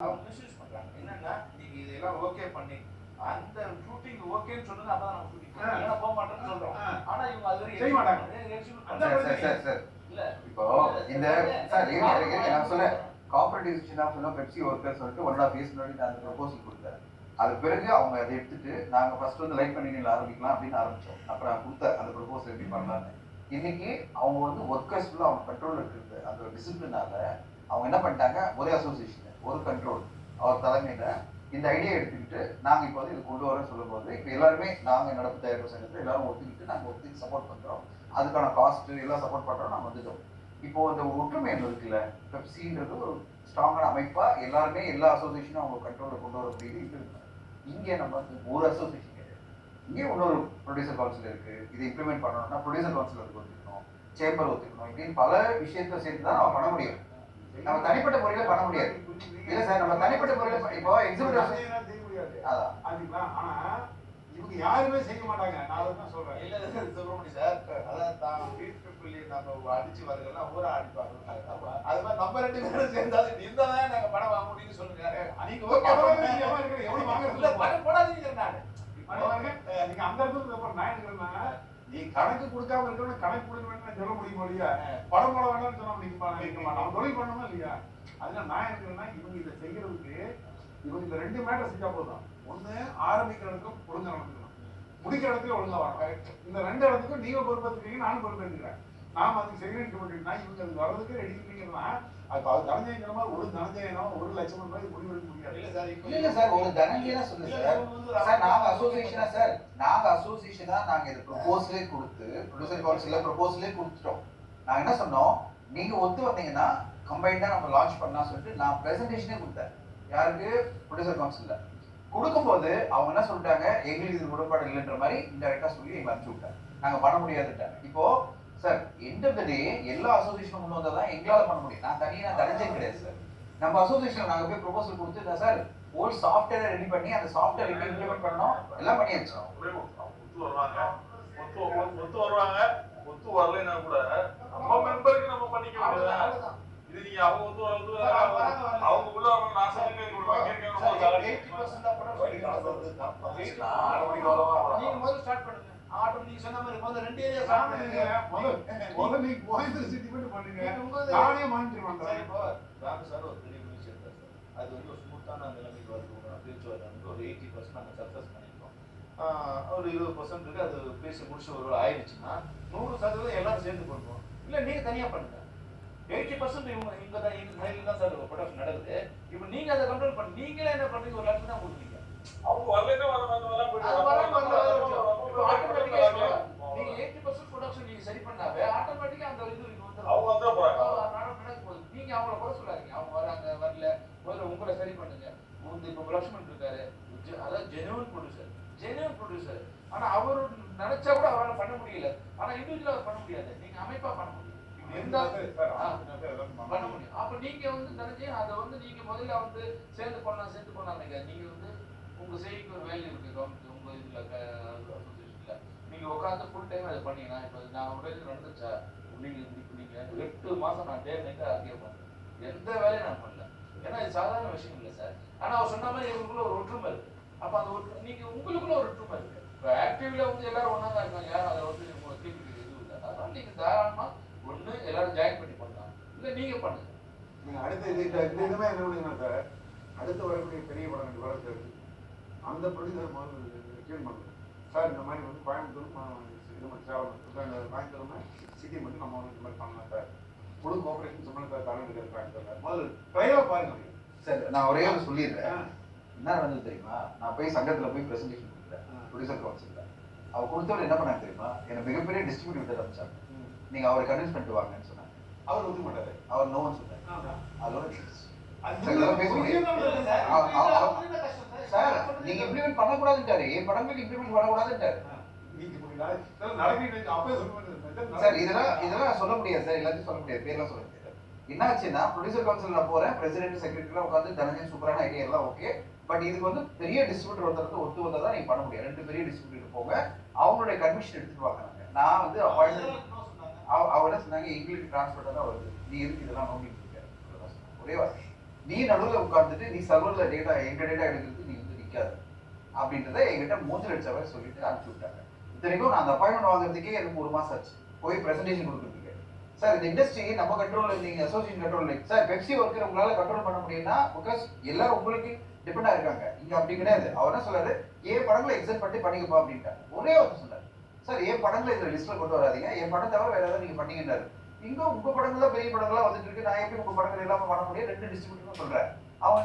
அவங்க மிஸ்யூஸ் பண்றாங்க என்னன்னா நீங்க இதெல்லாம் ஓகே பண்ணி அந்த ஷூட்டிங் ஓகேன்னு சொல்லுங்க அப்பதான் நம்ம ஷூட்டிங் போக மாட்டோம்னு சொல்றோம். ஆனா இவங்க அது வரைக்கும் செய்ய மாட்டாங்க. சார் சார் இல்ல. இப்போ இந்த சார் நான் சொல்ல காப்பரேட்டிவ் ஸ்டாஃப் சொன்னா பெப்சி ஒர்க்கர் சொல்லிட்டு ஒன் ஆஃப் இயர்ஸ் முன்னாடி நான் அந்த ப்ரொபோசல் கொடுத்தேன். அது பிறகு அவங்க அதை எடுத்துட்டு நாங்க ஃபர்ஸ்ட் வந்து லைட் பண்ணி ஆரம்பிக்கலாம் அப்படின்னு ஆரம்பிச்சோம். அப்புறம் நான் கொடுத்தேன். அந்த ப்ரொபோசல் எப்படி பண்ணலாம்னு. இன்னைக்கு அவங்க வந்து ஒர்க்கர்ஸ் ஃபுல்லாக அவங்க கண்ட்ரோல் இருக்கிறது அந்த டிசிப்ளினால அவங்க என்ன பண்ணிட்டாங்க? ஒரே அசோசியேஷன் ஒரு கண்ட்ரோல் அவர் தலைமையில இந்த ஐடியா எடுத்துக்கிட்டு நாங்க இப்போ வந்து இது கொண்டு வரேன் சொல்லும்போது இப்போ எல்லாருமே நாங்க நடப்பு தயாரிப்பு சங்கத்தில் எல்லாரும் ஒத்துக்கிட்டு நாங்க ஒத்துக்கு சப்போர்ட் பண்றோம். அதுக்கான காஸ்ட் எல்லாம் சப்போர்ட் பண்றோம் நாங்க வந்துட்டோம். இப்போ இந்த ஒற்றுமை இருக்குல்ல பெப்சின்றது ஒரு ஸ்ட்ராங்கான அமைப்பா எல்லாருமே எல்லா அசோசியேஷனும் அவங்க கண்ட்ரோலில் கொண்டு வர முடியுது. இது இங்கே நம்ம வந்து ஒரு அசோசியேஷன் கிடையாது. இங்கே இன்னொரு ப்ரொடியூசர் கவுன்சில் இருக்கு. இதை இம்ப்ளிமெண்ட் பண்ணணும்னா ப்ரொடியூசர் கவுன்சில் அதுக்கு ஒத்துக்கணும் சேம்பர் ஒத்துக்கணும் இப்படின்னு பல விஷயத்தை சேர்த்து தான் நம்ம பண்ண முடியும். நம்ம தனிப்பட்ட முறையில பண்ண முடியாது. இல்ல சார் நம்ம தனிப்பட்ட முறையில இப்போ எக்ஸிபிட்டர் செய்ய முடியாது. அதான். அதுங்களா ஆனா இவங்க யாருமே செய்ய மாட்டாங்க. நான் அதை தான் சொல்றேன். இல்ல இல்ல, சுப்பிரமணி சார். அதான் தான் வீட்டு பிள்ளை நம்ம அடிச்சு வருகிறோம் ஊரா அடிப்பாங்க. அது மாதிரி நம்ம ரெண்டு பேரும் சேர்ந்தாலும் இருந்தாதான் நாங்க பணம் வாங்க முடியும்னு சொல்லுங்க. நீங்க ஓகே எவ்வளவு வாங்குறது இல்ல பணம் போடாதீங்க நானு. பாருங்க, நீங்க அந்த இடத்துல நான் நீ கணக்கு கொடுக்காம இருக்கணும் கணக்கு கொடுக்க வேண்டாம் சொல்ல முடியுமா இல்லையா? படம் போட வேண்டாம்னு நீங்க பா- நம்ம தொழில் பண்ணணுமா இல்லையா? அதனால நான் இருக்கிறேன்னா இவங்க இதை செய்யறதுக்கு இவங்க இந்த ரெண்டு மேட்டர் செஞ்சா போதும். ஒண்ணு ஆரம்பிக்கிற இடத்துக்கும் ஒழுங்கா நடந்துக்கணும். முடிக்கிற இடத்துல ஒழுங்கா வரணும். இந்த ரெண்டு இடத்துக்கும் நீங்க பொறுப்பேற்றுக்கீங்க நானும் பொறுப்பேற்றுக்கிறேன் நாம அதுக்கு பண்ணிட்டா இவங்க அதுக்கு வர்றதுக்கு ரெடி பண்ணீங்கன்னா அது அது தனஞ்சயங்கிற மாதிரி ஒரு தனஞ்சயனம் ஒரு லட்சம் ரூபாய் முடிவெடுக்க முடியாது. இல்ல சார் இப்போ இல்ல இல்ல சார் ஒரு தனஞ்சயனா சொல்லுங்க சார். சார் நாங்க அசோசியேஷனா சார் நாங்க அசோசியேஷனா நாங்க இது ப்ரொபோசலே கொடுத்து ப்ரொடியூசர் கவுன்சில்ல ப்ரொபோசலே கொடுத்துட்டோம். நாங்க என்ன சொன்னோம்? நீங்க ஒத்து வந்தீங்கன்னா கம்பைண்டா நம்ம லான்ச் பண்ணலாம் சொல்லிட்டு நான் பிரசன்டேஷனே கொடுத்தேன். யாருக்கு? ப்ரொடியூசர் கவுன்சில்ல கொடுக்கும்போது அவங்க என்ன சொல்லிட்டாங்க? எங்களுக்கு இது உடன்பாடு இல்லைன்ற மாதிரி இன்டெரக்டா சொல்லி எங்களை அனுப்பிச்சு விட்டாங்க. நாங்க பண்ண முடியாதுட்டாங்க இப்போ சார் எண்ட் ஆஃப் எல்லா அசோசியேஷனும் கொண்டு வந்தால் தான் எங்களால் பண்ண முடியும். நான் தனியா தனிஞ்சே கிடையாது சார் நம்ம அசோசியேஷன் நாங்கள் போய் ப்ரொபோசல் கொடுத்துட்டா சார் ஓல் சாஃப்ட்வேரை ரெடி பண்ணி அந்த சாஃப்ட்வேர் இம்ப்ளிமெண்ட் பண்ணோம் எல்லாம் பண்ணியாச்சு. ஒத்து வருவாங்க. ஒத்து- ஒத்து வருவாங்க. ஒத்து வரலைன்னா கூட முதல்ல ரெண்டு ஏரியா ஸ்டார்ட் பண்ணுங்க முதல்ல முதல்ல நீ கோயம்புத்தூர் சிட்டி மட்டும் பண்ணுங்க. நீங்க உங்க நானே மானிட்டர் சார் பண்றேன் இப்போ ராமு சார் ஒரு பெரிய விஷயம் எடுத்தார் சார். அது வந்து ஒரு ஸ்மூத்தான நிலைமைக்கு பேச்சுவார்த்தை வந்து ஒரு எயிட்டி பர்சன்ட் நாங்கள் சக்ஸஸ் பண்ணியிருக்கோம். ஆஹ் ஒரு இருபது பர்சன்ட் இருக்கு. அது பேசி முடிச்சு ஒரு ஆயிடுச்சுன்னா நூறு சதவீதம் எல்லாரும் சேர்ந்து பண்ணுவோம். இல்லை நீங்க தனியா பண்ணுங்க. எயிட்டி பர்சன்ட் இவங்க இங்க தான் எங்க சைடில் தான் சார் ப்ரொடக்ஷன் நடக்குது. இப்போ நீங்க அதை கண்ட்ரோல் பண்ணி நீங்களே என்ன பண்றீங்க? ஒரு லட்சம் தான் கொடுக்குறீங்க. அவங்க வரலைன்னா வர வர வர போயிட்டு அது வராம வர- இருந்தா வர- வர வர- இப்போ வர- automatic-ஆ வர- இப்போ வர- நீங்க எயிட்டி பர்சன்ட் ப்ரொடக்ஷன் நீங்க சரி பண்ணாவே ஆட்டோமேட்டிக்கா அந்த இது இங்க வந்துடும் அவங்க வந்துட போறாங்க நடக்க போகுது நீங்க அவங்கள குறை சொல்லாதீங்க அவங்க வராங்க வரல முதல்ல உங்களை சரி பண்ணுங்க உங்களுக்கு இப்போ லக்ஷ்மண் இருக்காரு அதாவது ஜெனுவன் ப்ரொடியூசர் ஜெனுவன் ப்ரொடியூசர் ஆனா அவர் நினைச்சா கூட அவரால் பண்ண முடியல. ஆனா இண்டிவிஜுவலா அவர் பண்ண முடியாது. நீங்க அமைப்பா பண்ண முடியும். பண்ண முடியும். அப்ப நீங்க வந்து நினைச்சு அதை வந்து நீங்க முதல்ல வந்து சேர்ந்து பண்ணலாம் சேர்ந்து பண்ணாதீங்க நீங்க வந்து உங்க செய்திக்கு ஒரு வேல்யூ இருக்கு. கவர்மெண்ட் உங்க இதுல அசோசியேஷன்ல நீங்க உட்காந்து ஃபுல் டைம் அதை பண்ணீங்கன்னா இப்போ நான் உடனே நடந்துச்சா நீங்க இப்படி நீங்க எட்டு மாசம் நான் டே நைட்டா ஆக்கிய பண்ணேன் எந்த வேலையும் நான் பண்ணல. ஏன்னா இது சாதாரண விஷயம் இல்லை சார் ஆனா அவர் சொன்ன மாதிரி இவங்களுக்குள்ள ஒரு ஒற்றுமை இருக்கு அப்ப அந்த ஒற்று நீங்க உங்களுக்குள்ள ஒரு ஒற்றுமை இருக்கு இப்போ ஆக்டிவ்ல வந்து எல்லாரும் ஒன்றா தான் இருக்காங்க யாரும் அதை வந்து உங்களுக்கு தீர்ப்பு எதுவும் இல்லை அதனால நீங்க தாராளமா ஒண்ணு எல்லாரும் ஜாயின் பண்ணி பண்ணலாம் இல்லை நீங்க பண்ணுங்க நீங்க அடுத்த இது இதுமே என்ன பண்ணுங்கன்னா சார் அடுத்து வரக்கூடிய பெரிய படம் ரெண்டு படம் இருக்கு அந்த ப்ரொடியூசர் முதல்ல ட்யூன் பண்ணுங்க சார் இந்த மாதிரி வந்து கோயம்புத்தூர் இது மட்டும் சேலம் கோயம்புத்தூர் சிட்டி மட்டும் நம்ம வந்து இந்த மாதிரி பண்ணலாம் சார் முழு கோஆபரேஷன் சார் தலைவர் கோயம்புத்தூர்ல முதல்ல ட்ரையாக பாருங்க. சார் நான் ஒரே ஒரு சொல்லிடுறேன். என்ன நடந்தது தெரியுமா? நான் போய் சங்கத்துல போய் பிரசன்டேஷன் கொடுத்தேன். ப்ரொடியூசர் கவுன்சில்ல அவர் கொடுத்தவர் என்ன பண்ணாங்க தெரியுமா? என்ன மிகப்பெரிய டிஸ்ட்ரிபியூட்டர் அமைச்சாங்க ம். நீங்க அவரை கன்வின்ஸ் பண்ணிட்டு வாங்கன்னு சொன்னாங்க. அவர் ஒத்துக்க மாட்டாரு. அவர் நோன்னு சொன்னார். அதோட அது சார், நீங்க இம்ப்ளிமெண்ட் பண்ணக்கூடாதுன்ட்டாரு. என் படங்களுக்கு இம்ப்ளிமெண்ட்? இதெல்லாம் நடக்குது அப்பவே சார் இதெல்லாம் இதெல்லாம் சொல்ல முடியாது சார் எல்லாத்தையும் சொல்ல முடியாது. பேர்லாம் சொல்ல முடியாது. என்னாச்சுன்னா ப்ரொடியூசர் கவுன்சில் நான் போறேன் பிரசிடென்ட் செக்ரட்டரிலாம் உட்காந்து தனஞ்சன் சூப்பரான ஐடியா எல்லாம் ஓகே பட் இதுக்கு வந்து பெரிய டிஸ்ட்ரிபியூட்டர் ஒருத்தர் ஒத்து வந்தா தான் நீங்க பண்ண முடியும். ரெண்டு பெரிய டிஸ்ட்ரிபியூட்டர் போங்க அவங்களுடைய கன்விஷன் எடுத்துட்டு வாங்க நான் வந்து அப்பாயின்மெண்ட் அவங்க என்ன சொன்னாங்க எங்களுக்கு டிரான்ஸ்போர்ட்டாக தான் வருது. நீ இதெல்லாம் இருக்க? அவ்வளவுதான் சொன்னாங்க. ஒரே வார்த்தை. நீ நடுவுல உட்கார்ந்துட்டு நீ சர்வர்ல டேட்டா எங்க டேட்டா எடுக்கிறது நீ வந்து நிக்காத. அப்படின்றத என்கிட்ட மூஞ்சில் அடிச்ச மாதிரி சொல்லிட்டு அனுப்பிச்சு விட்டாங்க. இத்தனைக்கும் நான் அந்த அப்பாயின்மெண்ட் வாங்குறதுக்கே எனக்கு ஒரு மாசம் ஆச்சு. போய் ப்ரெசன்டேஷன் கொடுக்குறதுக்கு சார் இந்த இண்டஸ்ட்ரி நம்ம கண்ட்ரோல் இருந்தீங்க association control sir FEFSI worker உங்களால கண்ட்ரோல் பண்ண முடியும்னா பிகாஸ் எல்லாரும் உங்களுக்கு டிபெண்டாக இருக்காங்க. இங்க அப்படி கிடையாது. அவர் என்ன சொல்றாரு? ஏன் படங்களை எக்ஸெப்ட் பண்ணி பண்ணிக்கப்பா அப்படின்ட்டார். ஒரே ஒருத்தர் சொன்னார் சார் ஏன் படங்களை இந்த லிஸ்ட்ல கொண்டு வராதீங்க. என் படம் தவிர வேற ஏதாவது நீங்க பண்ணீங்கன்னாரு. இங்க உங்கள் படங்கள் தான் பெரிய படங்களா வந்துட்டு இருக்கு. நான் எப்படி உங்க படங்கள் எல்லாமே பண்ண முடியும் ரெண்டு டிஸ்ட்ரிபியூட்டர் சொல்றேன். அவங்க